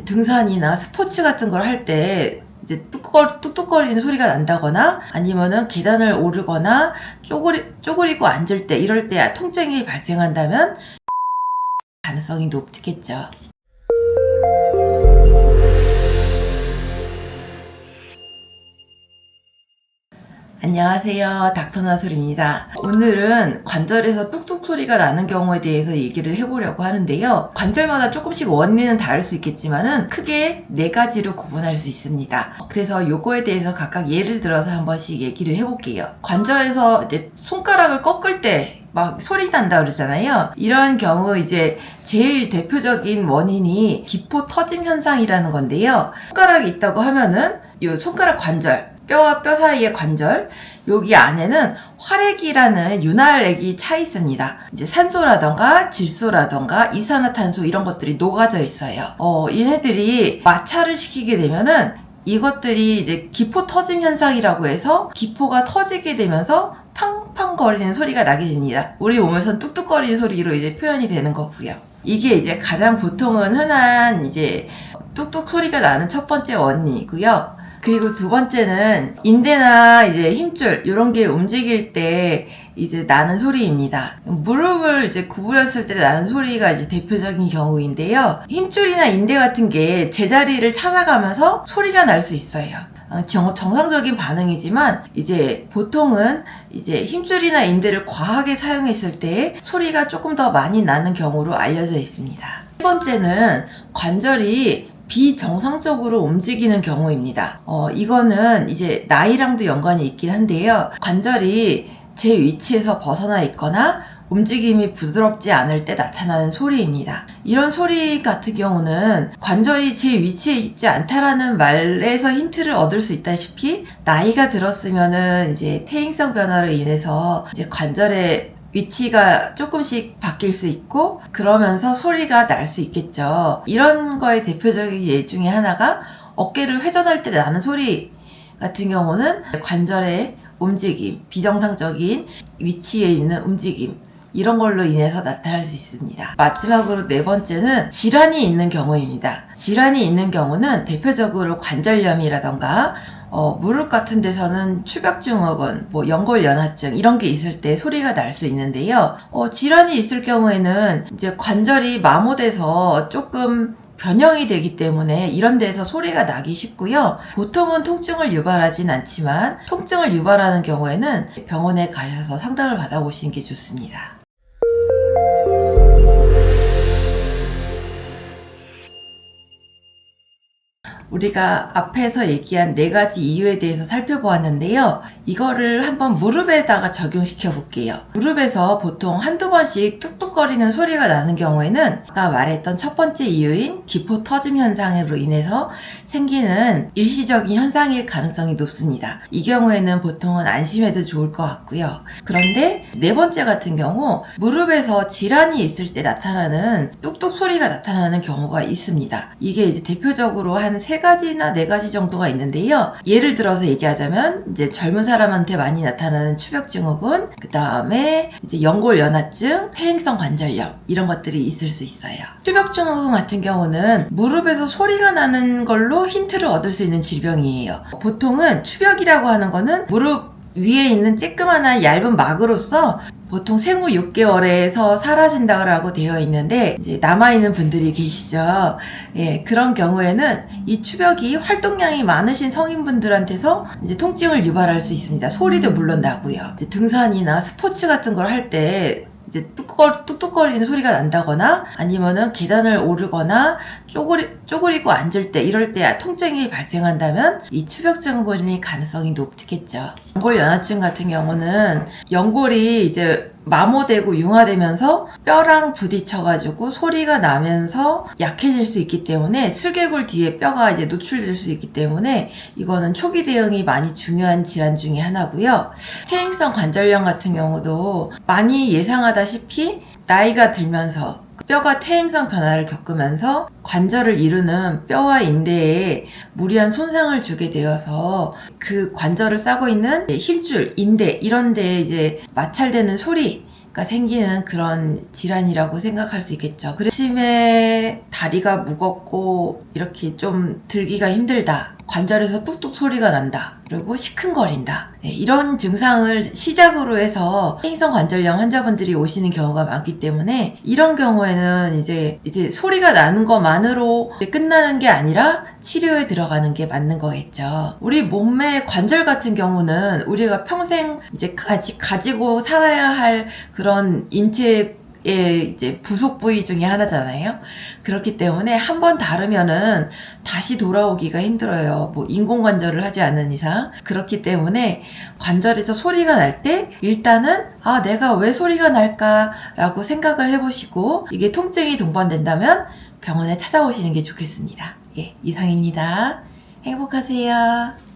등산이나 스포츠 같은 걸 할 때 이제 뚝뚝거, 뚝뚝거리는 소리가 난다거나 아니면은 계단을 오르거나 쪼그리, 쪼그리고 앉을 때 이럴 때 통증이 발생한다면 가능성이 높겠죠. 안녕하세요. 닥터나솔입니다. 오늘은 관절에서 뚝뚝 소리가 나는 경우에 대해서 얘기를 해보려고 하는데요. 관절마다 조금씩 원인은 다를 수 있겠지만은 크게 네 가지로 구분할 수 있습니다. 그래서 요거에 대해서 각각 예를 들어서 한 번씩 얘기를 해볼게요. 관절에서 이제 손가락을 꺾을 때막 소리 난다 그러잖아요. 이런 경우 이제 제일 대표적인 원인이 기포 터짐 현상이라는 건데요. 손가락이 있다고 하면은 요 손가락 관절, 뼈와 뼈 사이의 관절, 여기 안에는 활액이라는 윤활액이 차 있습니다. 이제 산소라던가 질소라던가 이산화탄소 이런 것들이 녹아져 있어요. 어, 얘네들이 마찰을 시키게 되면은 이것들이 이제 기포 터짐 현상이라고 해서 기포가 터지게 되면서 팡팡 거리는 소리가 나게 됩니다. 우리 몸에선 뚝뚝거리는 소리로 이제 표현이 되는 거고요. 이게 이제 가장 보통은 흔한 이제 뚝뚝 소리가 나는 첫 번째 원인이고요. 그리고 두 번째는 인대나 이제 힘줄 이런 게 움직일 때 이제 나는 소리입니다. 무릎을 이제 구부렸을 때 나는 소리가 이제 대표적인 경우인데요. 힘줄이나 인대 같은 게 제자리를 찾아가면서 소리가 날 수 있어요. 어, 정, 정상적인 반응이지만 이제 보통은 이제 힘줄이나 인대를 과하게 사용했을 때 소리가 조금 더 많이 나는 경우로 알려져 있습니다. 세 번째는 관절이 비정상적으로 움직이는 경우입니다. 어, 이거는 이제 나이랑도 연관이 있긴 한데요. 관절이 제 위치에서 벗어나 있거나 움직임이 부드럽지 않을 때 나타나는 소리입니다. 이런 소리 같은 경우는 관절이 제 위치에 있지 않다라는 말에서 힌트를 얻을 수 있다시피 나이가 들었으면은 이제 퇴행성 변화로 인해서 이제 관절의 위치가 조금씩 바뀔 수 있고 그러면서 소리가 날 수 있겠죠. 이런 거의 대표적인 예 중에 하나가 어깨를 회전할 때 나는 소리 같은 경우는 관절의 움직임, 비정상적인 위치에 있는 움직임 이런 걸로 인해서 나타날 수 있습니다. 마지막으로 네 번째는 질환이 있는 경우입니다. 질환이 있는 경우는 대표적으로 관절염이라던가 어, 무릎 같은 데서는 추벽증후군, 뭐 연골연화증 이런 게 있을 때 소리가 날 수 있는데요. 어, 질환이 있을 경우에는 이제 관절이 마모돼서 조금 변형이 되기 때문에 이런 데서 소리가 나기 쉽고요. 보통은 통증을 유발하진 않지만 통증을 유발하는 경우에는 병원에 가셔서 상담을 받아보시는 게 좋습니다. 우리가 앞에서 얘기한 네 가지 이유에 대해서 살펴보았는데요. 이거를 한번 무릎에다가 적용시켜 볼게요. 무릎에서 보통 한두 번씩 뚝뚝 거리는 소리가 나는 경우에는 아까 말했던 첫 번째 이유인 기포 터짐 현상으로 인해서 생기는 일시적인 현상일 가능성이 높습니다. 이 경우에는 보통은 안심해도 좋을 것 같고요. 그런데 네 번째 같은 경우 무릎에서 질환이 있을 때 나타나는 뚝뚝 소리가 나타나는 경우가 있습니다. 이게 이제 대표적으로 한 세 가지나 네 가지 정도가 있는데요. 예를 들어서 얘기하자면 이제 젊은 사람한테 많이 나타나는 추벽증후군, 그 다음에 이제 연골 연화증, 퇴행성 관절염 이런 것들이 있을 수 있어요. 추벽증후군 같은 경우는 무릎에서 소리가 나는 걸로 힌트를 얻을 수 있는 질병이에요. 보통은 추벽이라고 하는 거는 무릎 위에 있는 쬐끄만한 얇은 막으로서 보통 생후 6개월에서 사라진다고 되어 있는데 이제 남아있는 분들이 계시죠. 예, 그런 경우에는 이 추벽이 활동량이 많으신 성인분들한테서 이제 통증을 유발할 수 있습니다. 소리도 물론 나고요. 등산이나 스포츠 같은 걸 할 때 이제 뚝뚝거, 뚝뚝거리는 소리가 난다거나 아니면은 계단을 오르거나 쪼그리, 쪼그리고 앉을 때 이럴 때 통증이 발생한다면 이 추벽증후군이 가능성이 높겠죠. 연골 연화증 같은 경우는 연골이 이제 마모되고 융화되면서 뼈랑 부딪혀가지고 소리가 나면서 약해질 수 있기 때문에 슬개골 뒤에 뼈가 이제 노출될 수 있기 때문에 이거는 초기 대응이 많이 중요한 질환 중에 하나고요. 퇴행성 관절염 같은 경우도 많이 예상하다시피 나이가 들면서 뼈가 퇴행성 변화를 겪으면서 관절을 이루는 뼈와 인대에 무리한 손상을 주게 되어서 그 관절을 싸고 있는 힘줄, 인대 이런 데에 이제 마찰되는 소리 가 생기는 그런 질환이라고 생각할 수 있겠죠. 그래서 아침에 다리가 무겁고 이렇게 좀 들기가 힘들다. 관절에서 뚝뚝 소리가 난다. 그리고 시큰거린다. 네, 이런 증상을 시작으로 해서 해인성 관절염 환자분들이 오시는 경우가 많기 때문에 이런 경우에는 이제 이제 소리가 나는 것만으로 끝나는 게 아니라 치료에 들어가는 게 맞는 거겠죠. 우리 몸의 관절 같은 경우는 우리가 평생 이제 가지, 가지고 살아야 할 그런 인체 의 이제 부속 부위 중에 하나잖아요. 그렇기 때문에 한 번 다르면은 다시 돌아오기가 힘들어요. 뭐 인공 관절을 하지 않는 이상. 그렇기 때문에 관절에서 소리가 날 때 일단은 아, 내가 왜 소리가 날까라고 생각을 해 보시고 이게 통증이 동반된다면 병원에 찾아오시는 게 좋겠습니다. 예, 이상입니다. 행복하세요.